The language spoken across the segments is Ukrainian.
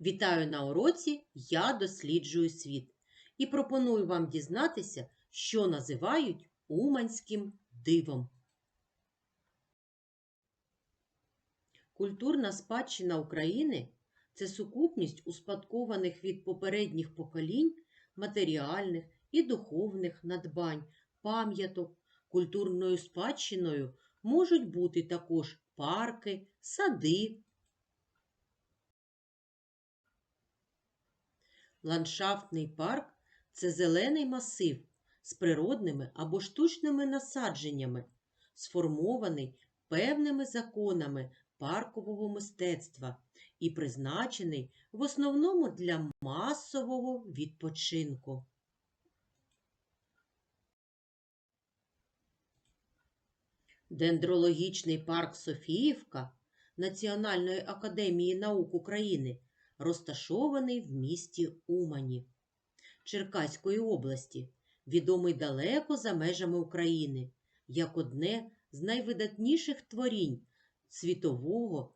Вітаю на уроці Я досліджую світ і пропоную вам дізнатися, що називають уманським дивом. Культурна спадщина України це сукупність успадкованих від попередніх поколінь матеріальних і духовних надбань, пам'яток. Культурною спадщиною можуть бути також парки, сади, Ландшафтний парк це зелений масив з природними або штучними насадженнями, сформований певними законами паркового мистецтва і призначений в основному для масового відпочинку. Дендрологічний парк Софіївка Національної академії наук України розташований в місті Умані Черкаської області, відомий далеко за межами України, як одне з найвидатніших творінь світового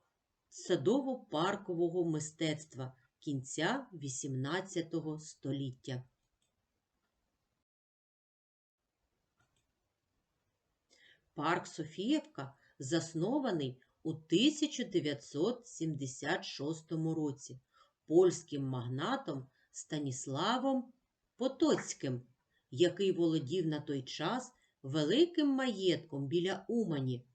садово-паркового мистецтва кінця XVIII століття. Парк Софіївка заснований у 1976 році польським магнатом Станіславом Потоцьким, який володів на той час великим маєтком біля Умані.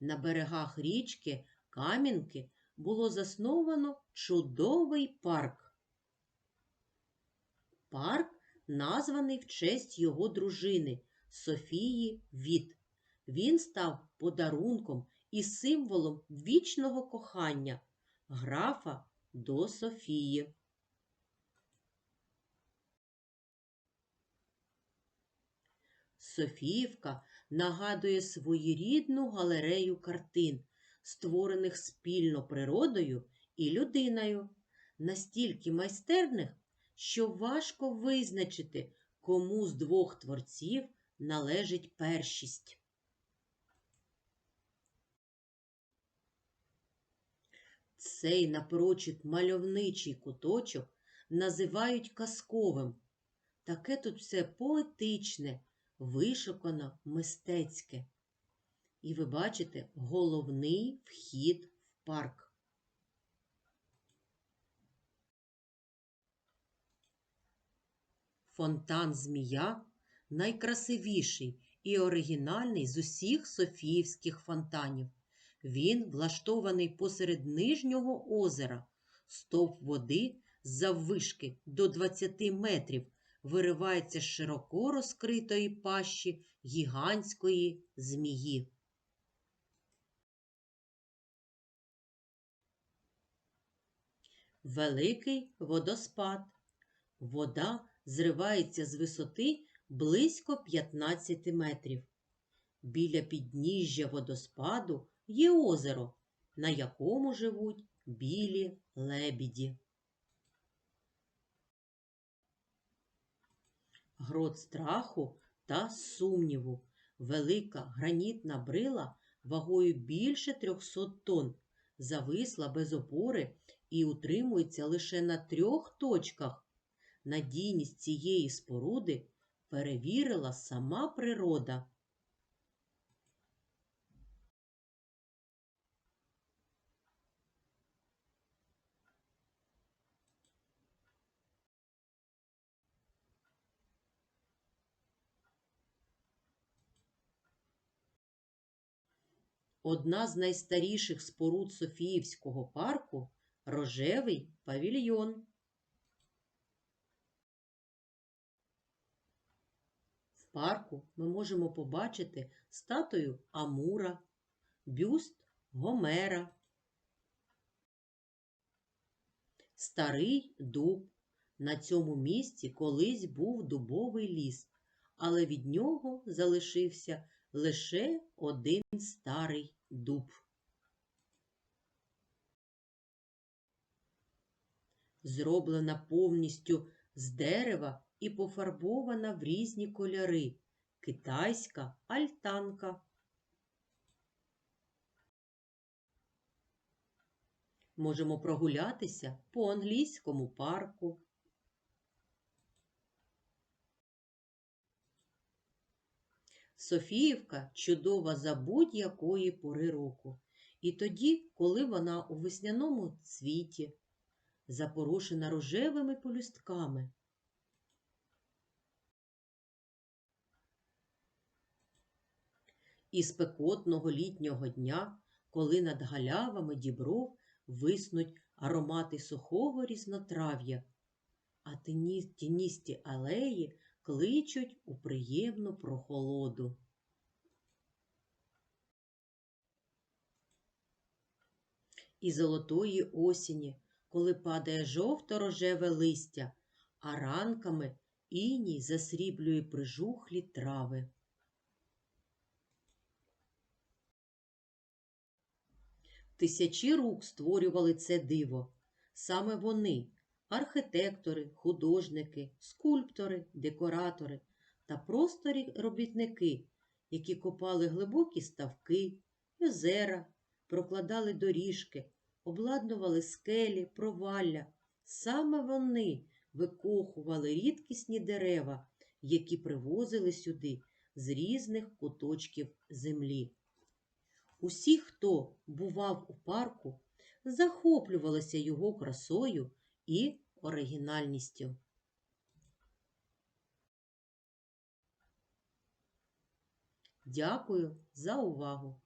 На берегах річки Кам'янки було засновано чудовий парк. Парк названий в честь його дружини Софії Віт. Він став подарунком і символом вічного кохання графа до Софії. Софіївка нагадує своєрідну галерею картин, створених спільно природою і людиною, настільки майстерних, що важко визначити, кому з двох творців належить першість. Цей напрочуд мальовничий куточок називають казковим. Таке тут все поетичне, вишукано мистецьке. І ви бачите головний вхід в парк. Фонтан Змія найкрасивіший і оригінальний з усіх Софіївських фонтанів. Він влаштований посеред нижнього озера, стовп води заввишки до 20 метрів виривається з широко розкритої пащі гігантської змії. Великий водоспад. Вода зривається з висоти близько 15 метрів. Біля підніжжя водоспаду є озеро, на якому живуть білі лебіді. Грот страху та сумніву. Велика гранітна брила вагою більше 300 тонн, зависла без опори і утримується лише на трьох точках. Надійність цієї споруди перевірила сама природа. Одна з найстаріших споруд Софіївського парку рожевий павільйон. В парку ми можемо побачити статую Амура, бюст Гомера, старий дуб. На цьому місці колись був дубовий ліс, але від нього залишився лише один старий дуб. Зроблена повністю з дерева і пофарбована в різні кольори китайська альтанка. Можемо прогулятися по англійському парку. Софіївка чудова за будь-якої пори року. І тоді, коли вона у весняному цвіті, запорошена рожевими полюстками. І спекотного літнього дня, коли над галявами дібров виснуть аромати сухого різнотрав'я, а тіністі алеї кличуть у приємну прохолоду. І золотої осені, коли падає жовто-рожеве листя, а ранками іній засріблює прижухлі трави. Тисячі рук створювали це диво. Саме вони архітектори, художники, скульптори, декоратори та просто рі- робітники, які копали глибокі ставки, озера, прокладали доріжки, обладнували скелі, провалля. Саме вони викохували рідкісні дерева, які привозили сюди з різних куточків землі. Усі, хто бував у парку, захоплювалися його красою і оригінальністю. Дякую за увагу!